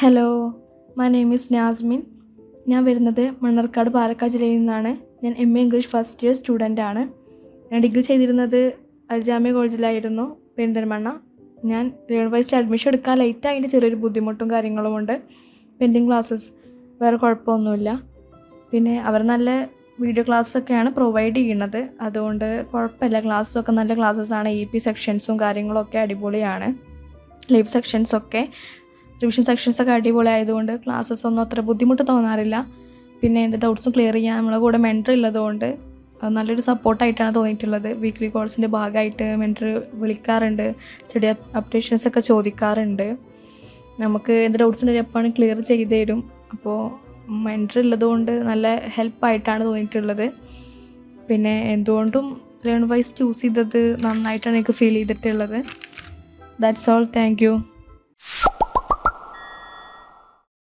Hello my name is Nasmin ഞാൻ വരുന്നത് മണ്ണർക്കാട് പാലക്കാട് ജില്ലയിൽ നിന്നാണ്. ഞാൻ M A English first year student ആണ്. ഞാൻ ഡിഗ്രി ചെയ്തിരുന്നത് അൽജാമ്യ കോളേജിലായിരുന്നു പെരിന്തൽമണ്ണ. ഞാൻ ലേൺ വൈസിൽ അഡ്മിഷൻ എടുക്കാൻ ലേറ്റ് ആയിട്ട് ചെറിയൊരു ബുദ്ധിമുട്ടും കാര്യങ്ങളും ഉണ്ട്. പെൻഡിങ് ക്ലാസ്സസ് വേറെ കുഴപ്പമൊന്നുമില്ല. പിന്നെ അവർ നല്ല വീഡിയോ ക്ലാസ്സൊക്കെയാണ് പ്രൊവൈഡ് ചെയ്യുന്നത്. അതുകൊണ്ട് കുഴപ്പമില്ല ക്ലാസ്സൊക്കെ നല്ല ക്ലാസ്സസ് ആണ്. ഇ പി സെക്ഷൻസും കാര്യങ്ങളൊക്കെ അടിപൊളിയാണ്. ലൈവ് സെക്ഷൻസൊക്കെ റിവിഷൻ സെക്ഷൻസ് ഒക്കെ അടിപൊളി ആയതുകൊണ്ട് ക്ലാസ്സസ് ഒന്നും അത്ര ബുദ്ധിമുട്ട് തോന്നാറില്ല. പിന്നെ എന്ത് ഡൗട്ട്സും ക്ലിയർ ചെയ്യാൻ നമ്മളെ കൂടെ മെന്റർ ഉള്ളതുകൊണ്ട് നല്ലൊരു സപ്പോർട്ടായിട്ടാണ് തോന്നിയിട്ടുള്ളത്. വീക്ക്ലി കോഴ്സിന്റെ ഭാഗമായിട്ട് മെന്റർ വിളിക്കാറുണ്ട് സ്റ്റഡി അപ്ഡേഷൻസ് ഒക്കെ ചോദിക്കാറുണ്ട്. നമുക്ക് എന്ത് ഡൗട്ട്സ് ഉണ്ടെങ്കിൽ എപ്പോഴും ക്ലിയർ ചെയ്ത് തരും. അപ്പോൾ മെന്റർ ഉള്ളതുകൊണ്ട് നല്ല ഹെൽപ്പായിട്ടാണ് തോന്നിയിട്ടുള്ളത്. പിന്നെ എന്തുകൊണ്ടും ലേൺ വൈസ് ചൂസ് ചെയ്തത് നന്നായിട്ടാണ് എനിക്ക് ഫീൽ ചെയ്തിട്ടുള്ളത്. That's all thank you